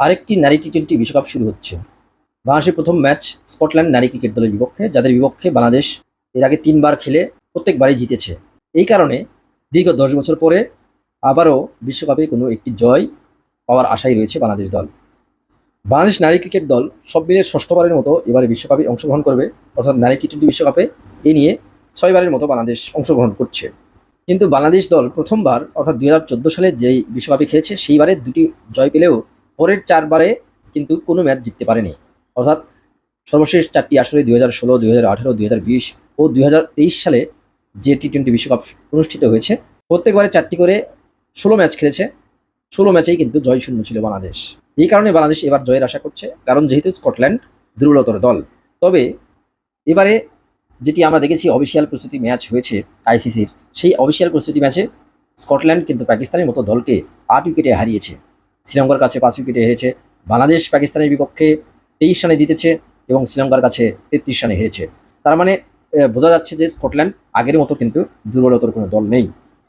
আরেকটি নারী T twenty বিশ্বকাপ শুরু হচ্ছে। বাংলাদেশের প্রথম ম্যাচ স্কটল্যান্ড নারী ক্রিকেট দলের বিপক্ষে, যাদের বিপক্ষে বাংলাদেশ এর আগে তিনবার খেলে প্রত্যেকবারই জিতেছে। এই কারণে দীর্ঘ দশ বছর পরে আবারও বিশ্বকাপে কোনো একটি জয় পাওয়ার আশাই রয়েছে বাংলাদেশ দল। বাংলাদেশ নারী ক্রিকেট দল সব মিলে ষষ্ঠবারের মতো এবারে বিশ্বকাপে অংশগ্রহণ করবে, অর্থাৎ নারী টি টোয়েন্টি বিশ্বকাপে এ নিয়ে ছয়বারের মতো বাংলাদেশ অংশগ্রহণ করছে। কিন্তু বাংলাদেশ দল প্রথমবার, অর্থাৎ দুই হাজার চোদ্দ সালে যেই বিশ্বকাপে খেলেছে, সেইবারে দুটি জয় পেলেও পরের চারবারে কিন্তু কোনো ম্যাচ জিততে পারেনি। অর্থাৎ সর্বশেষ চারটি আসরে দুই হাজার ষোলো হাজার হাজার বিশ ও দুই হাজার তেইশ সালে যে টি টোয়েন্টি বিশ্বকাপ অনুষ্ঠিত হয়েছে, প্রত্যেকবারে চারটি করে ষোলো ম্যাচ খেলেছে। ষোলো ম্যাচেই কিন্তু জয় শূন্য ছিল বাংলাদেশ। এই কারণে বাংলাদেশ এবার জয়ের আশা করছে, কারণ যেহেতু স্কটল্যান্ড দুর্বলতর দল। তবে এবারে যেটি আমরা দেখেছি, অফিসিয়াল প্রস্তুতি ম্যাচ হয়েছে আইসিসির সেই অফিসিয়াল প্রস্তুতি ম্যাচে স্কটল্যান্ড কিন্তু পাকিস্তানের মতো দলকে আট উইকেটে হারিয়েছে। শ্রীলঙ্কার কাছে পাঁচ উইকেটে হেরেছে। বাংলাদেশ পাকিস্তানের বিপক্ষে তেইশ রানে জিতেছে এবং শ্রীলঙ্কার কাছে তেত্রিশ রানে হেরেছে। তার মানে বোঝা যাচ্ছে যে স্কটল্যান্ড আগের মতো কিন্তু দুর্বলতর কোনো দল নেই।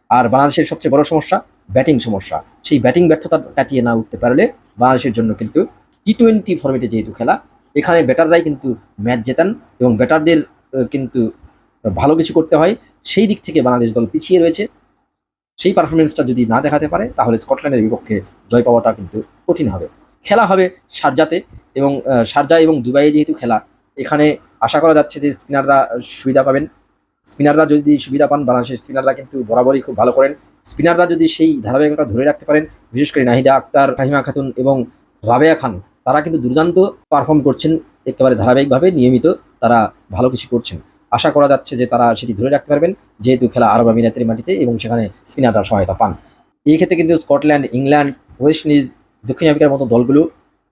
আর বাংলাদেশের সবচেয়ে বড় সমস্যা, ব্যাটিং সমস্যা। সেই ব্যাটিং ব্যর্থতা কাটিয়ে না উঠতে পারলে বাংলাদেশের জন্য কিন্তু টি টোয়েন্টি ফর্মেটে যেহেতু খেলা, এখানে ব্যাটাররাই কিন্তু ম্যাচ জেতান এবং ব্যাটারদের কিন্তু ভালো কিছু করতে হয়। সেই দিক থেকে বাংলাদেশ দল পিছিয়ে রয়েছে। সেই পারফরমেন্সটা যদি না দেখাতে পারে, তাহলে স্কটল্যান্ডের বিপক্ষে জয় পাওয়াটা কিন্তু কঠিন হবে। খেলা হবে শারজাতে এবং শারজা এবং দুবাইয়ে যেহেতু খেলা, এখানে আশা করা যাচ্ছে যে স্পিনাররা সুবিধা পাবেন। স্পিনাররা যদি সুবিধা পান, বাংলাদেশের স্পিনাররা কিন্তু বরাবরই খুব ভালো করেন। স্পিনাররা যদি সেই ধারাবাহিকতা ধরে রাখতে পারেন, বিশেষ করে নাহিদা আক্তার, ফাহিমা খাতুন এবং রাবেয়া খান, তারা কিন্তু দুর্দান্ত পারফর্ম করছেন। একেবারে ধারাবাহিকভাবে নিয়মিত তারা ভালো কিছু করছেন। আশা করা যাচ্ছে যে তারা সেটি ধরে রাখতে পারবেন, যেহেতু খেলা আরব আমিরাতের মাটিতে এবং সেখানে স্পিনাররা সহায়তা পান। এই ক্ষেত্রে কিন্তু স্কটল্যান্ড, ইংল্যান্ড, ওয়েস্ট ইন্ডিজ, দক্ষিণ আফ্রিকার মতো দলগুলো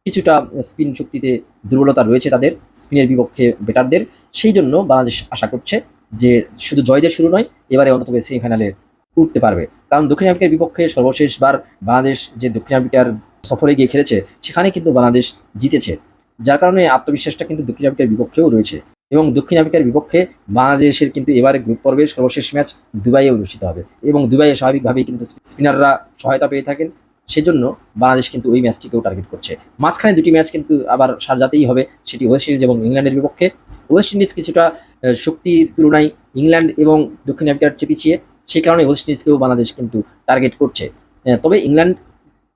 কিছুটা স্পিন শক্তিতে দুর্বলতা রয়েছে তাদের, স্পিনের বিপক্ষে ব্যাটারদের সেই জন্য বাংলাদেশ আশা করছে যে শুধু জয়দের শুরু নয়, এবারে অন্তত সেমিফাইনালে উঠতে পারবে। কারণ দক্ষিণ আফ্রিকার বিপক্ষে সর্বশেষবার বাংলাদেশ যে দক্ষিণ আফ্রিকার সফরে গিয়ে খেলেছে, সেখানে কিন্তু বাংলাদেশ জিতেছে। যার কারণে আত্মবিশ্বাসটা কিন্তু দক্ষিণ আফ্রিকার বিপক্ষেও রয়েছে। এবং দক্ষিণ আফ্রিকার বিপক্ষে বাংলাদেশের কিন্তু এবারে গ্রুপ পর্বের সর্বশেষ ম্যাচ দুবাইয়ে অনুষ্ঠিত হবে। এবং দুবাইয়ে স্বাভাবিকভাবেই কিন্তু স্পিনাররা সহায়তা পেয়ে থাকেন। সেজন্য বাংলাদেশ কিন্তু ওই ম্যাচটিকেও টার্গেট করছে। মাঝখানে দুটি ম্যাচ কিন্তু আবার সারজাতেই হবে, সেটি ওয়েস্ট ইন্ডিজ এবং ইংল্যান্ডের বিপক্ষে। ওয়েস্ট ইন্ডিজ কিছুটা শক্তির তুলনায় ইংল্যান্ড এবং দক্ষিণ আফ্রিকার চেয়ে পিছিয়ে সেই কারণে ওয়েস্ট ইন্ডিজকেও বাংলাদেশ কিন্তু টার্গেট করছে। তবে ইংল্যান্ড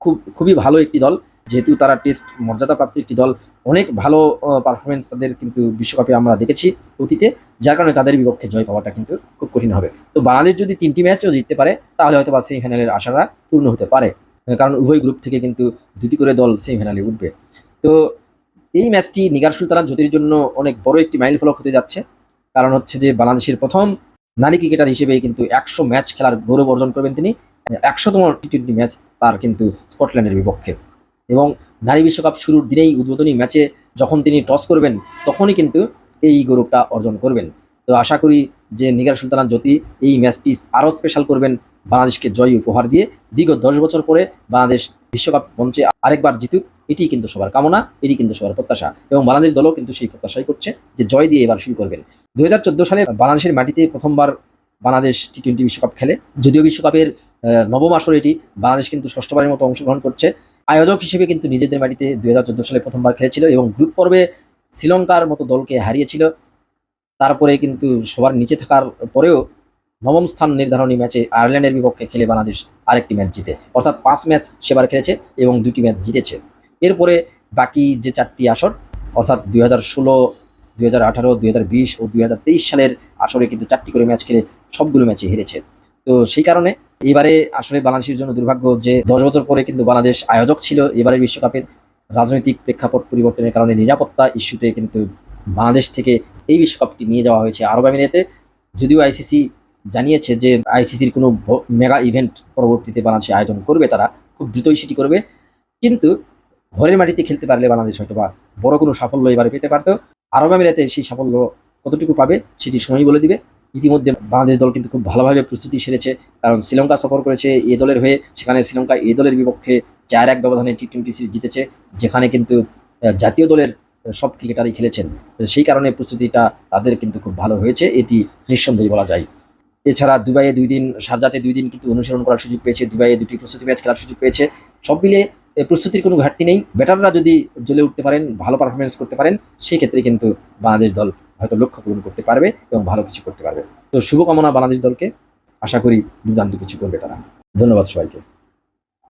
খুব, খুবই ভালো একটি দল। যেহেতু তারা টেস্ট মর্যাদাপ্রাপ্ত একটি দল, অনেক ভালো পারফরমেন্স তাদের কিন্তু বিশ্বকাপে আমরা দেখেছি অতীতে, যার কারণে তাদের বিপক্ষে জয় পাওয়াটা কিন্তু খুব কঠিন হবে। তো বাংলাদেশ যদি তিনটি ম্যাচও জিততে পারে, তাহলে হয়তো বা সেমিফাইনালের আশাটা পূর্ণ হতে পারে। কারণ উভয় গ্রুপ থেকে কিন্তু দুটি করে দল সেমিফাইনালে উঠবে। তো এই ম্যাচটি নিগার সুলতানা জ্যোতির জন্য অনেক বড় একটি মাইল ফলক হতে যাচ্ছে। কারণ হচ্ছে যে বাংলাদেশের প্রথম নারী ক্রিকেটার হিসেবে কিন্তু একশো ম্যাচ খেলার গৌরব অর্জন করবেন তিনি। একশোতম টি টোয়েন্টি ম্যাচ তার কিন্তু স্কটল্যান্ডের বিপক্ষে। এবং নারী বিশ্বকাপ শুরুর দিনেই উদ্বোধনী ম্যাচে যখন তিনি টস করবেন, তখনই কিন্তু এই গৌরবটা অর্জন করবেন। তো আশা করি যে নিগার সুলতানা জ্যোতি এই ম্যাচটি আরও স্পেশাল করবেন। বাংলাদেশকে জয় উপহার দিয়ে দীর্ঘ দশ বছর পরে বাংলাদেশ বিশ্বকাপ মঞ্চে আরেকবার জিতুক এটি কিন্তু সবার কামনা এটি কিন্তু সবার প্রত্যাশা। এবং বাংলাদেশ দলও কিন্তু সেই প্রত্যাশাই করছে যে জয় দিয়ে এবার শুরু করবেন। দু হাজার চোদ্দ সালে বাংলাদেশের মাটিতে প্রথমবার বাংলাদেশ টি টোয়েন্টি বিশ্বকাপ খেলে, যদিও বিশ্বকাপের নবম আসর এটি বাংলাদেশ কিন্তু ষষ্ঠবারের মতো অংশগ্রহণ করছে। আয়োজক হিসেবে কিন্তু নিজেদের মাটিতে দু হাজার চোদ্দ সালে প্রথমবার খেলেছিল এবং গ্রুপ পর্বে শ্রীলঙ্কার মতো দলকে হারিয়েছিল। তারপরে কিন্তু সবার নিচে থাকার পরেও নবম স্থান নির্ধারণী ম্যাচে আয়ারল্যান্ডের বিপক্ষে খেলে বাংলাদেশ আরেকটি ম্যাচ জিতে। অর্থাৎ পাঁচ ম্যাচ সেবার খেলেছে এবং দুটি ম্যাচ জিতেছে। এরপরে বাকি যে চারটি আসর, অর্থাৎ দুই হাজার ষোলো, দুই হাজার আঠারো, দুই হাজার বিশ ও দুই তেইশ সালের আসরে কিন্তু চারটি করে ম্যাচ খেলে সবগুলো ম্যাচে হেরেছে। তো সেই কারণে এবারে আসলে বাংলাদেশের জন্য দুর্ভাগ্য যে দশ বছর পরে কিন্তু বাংলাদেশ আয়োজক ছিল এবারের বিশ্বকাপের। রাজনৈতিক প্রেক্ষাপট পরিবর্তনের কারণে নিরাপত্তা ইস্যুতে কিন্তু বাংলাদেশ থেকে এই বিশ্বকাপটি নিয়ে যাওয়া হয়েছে আরব আমিরাতে। যদিও আইসিসি জানিয়েছে যে আইসিসির কোনো মেগা ইভেন্ট পরবর্তীতে বাংলাদেশে আয়োজন করবে তারা, খুব দ্রুতই সেটি করবে। কিন্তু ঘরের মাটিতে খেলতে পারলে বাংলাদেশ হয়তো বা বড় কোনো সাফল্য এবারে পেতে পারতো। আরব আমিরাতে সেই সাফল্য কতটুকু পাবে সেটি সময় বলে দিবে। ইতিমধ্যে বাংলাদেশ দল কিন্তু খুব ভালোভাবে প্রস্তুতি সেরেছে, কারণ শ্রীলঙ্কা সফর করেছে এ দলের হয়ে। সেখানে শ্রীলঙ্কা এ দলের বিপক্ষে চার এক ব্যবধানে টি টোয়েন্টি সিরিজ জিতেছে, যেখানে কিন্তু জাতীয় দলের সব ক্রিকেটারই খেলেছেন। সেই কারণে প্রস্তুতিটা তাদের কিন্তু খুব ভালো হয়েছে, এটি নিঃসন্দেহে বলা যায়। এছাড়া দুবাইয়ে দুই দিন, সারজাতে দুই দিন কিন্তু অনুসরণ করার সুযোগ পেয়েছে, দুবাইয়ে দুটি প্রস্তুতি ম্যাচ খেলার সুযোগ পেয়েছে। সব মিলিয়ে প্রস্তুতির কোনো ঘাটতি নেই। ব্যাটাররা যদি জ্বলে উঠতে পারেন, ভালো পারফরমেন্স করতে পারেন, সেক্ষেত্রে কিন্তু বাংলাদেশ দল হয়তো লক্ষ্য পূরণ করতে পারবে এবং ভালো কিছু করতে পারবে। তো শুভকামনা বাংলাদেশ দলকে। আশা করি দুর্দান্ত কিছু করবে তারা। ধন্যবাদ সবাইকে।